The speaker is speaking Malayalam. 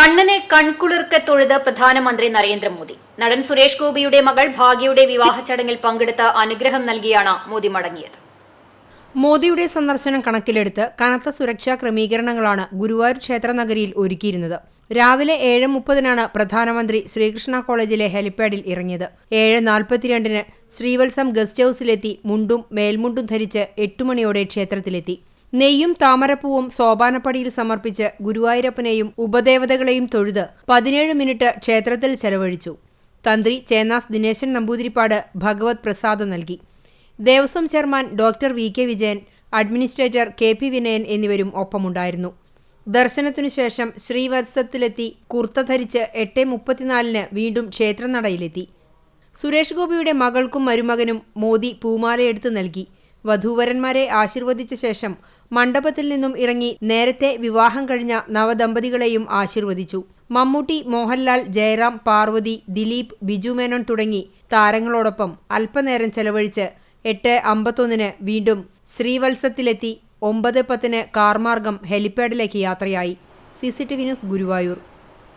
കണ്ണനെ കൺകുളിർക്ക തൊഴുത് പ്രധാനമന്ത്രി നരേന്ദ്രമോദി. നടൻ സുരേഷ് ഗോപിയുടെ മകൾ ഭാഗ്യയുടെ വിവാഹ ചടങ്ങിൽ പങ്കെടുത്ത് അനുഗ്രഹം നൽകിയാണ് മോദി മടങ്ങിയത്. മോദിയുടെ സന്ദർശനം കണക്കിലെടുത്ത് കനത്ത സുരക്ഷാ ക്രമീകരണങ്ങളാണ് ഗുരുവായൂർ ക്ഷേത്ര നഗരിയിൽ ഒരുക്കിയിരുന്നത്. രാവിലെ ഏഴ് മുപ്പതിനാണ് പ്രധാനമന്ത്രി ശ്രീകൃഷ്ണ കോളേജിലെ ഹെലിപ്പാഡിൽ ഇറങ്ങിയത്. ഏഴ് നാൽപ്പത്തിരണ്ടിന് ശ്രീവത്സം ഗസ്റ്റ് ഹൌസിലെത്തി മുണ്ടും മേൽമുണ്ടും ധരിച്ച് എട്ടുമണിയോടെ ക്ഷേത്രത്തിലെത്തി. നെയ്യും താമരപ്പൂവും സോപാനപ്പടിയിൽ സമർപ്പിച്ച് ഗുരുവായൂരപ്പനെയും ഉപദേവതകളെയും തൊഴുത് പതിനേഴ് മിനിറ്റ് ക്ഷേത്രത്തിൽ ചെലവഴിച്ചു. തന്ത്രി ചേനാസ് ദിനേശൻ നമ്പൂതിരിപ്പാട് ഭഗവത് പ്രസാദം നൽകി. Devaswom chairman doctor V. K. Vijayan administrator K. P. Vinayan എന്നിവരും ഒപ്പമുണ്ടായിരുന്നു. ദർശനത്തിനു ശേഷം ശ്രീവത്സത്തിലെത്തി കുർത്ത ധരിച്ച് എട്ട് മുപ്പത്തിനാലിന് വീണ്ടും ക്ഷേത്രനടയിലെത്തി. സുരേഷ് ഗോപിയുടെ മകൾക്കും മരുമകനും മോദി പൂമാലയെടുത്ത് നൽകി. വധൂവരന്മാരെ ആശീർവദിച്ച ശേഷം മണ്ഡപത്തിൽ നിന്നും ഇറങ്ങി നേരത്തെ വിവാഹം കഴിഞ്ഞ നവദമ്പതികളെയും ആശീർവദിച്ചു. മമ്മൂട്ടി മോഹൻലാൽ ജയറാം പാർവതി ദിലീപ് ബിജു മേനോൻ തുടങ്ങി താരങ്ങളോടൊപ്പം അല്പനേരം ചെലവഴിച്ച് എട്ട് അമ്പത്തൊന്നിന് വീണ്ടും ശ്രീവത്സത്തിലെത്തി ഒമ്പത് പത്തിന് കാർമാർഗം ഹെലിപ്പാഡിലേക്ക് യാത്രയായി. C C T V news Guruvayur.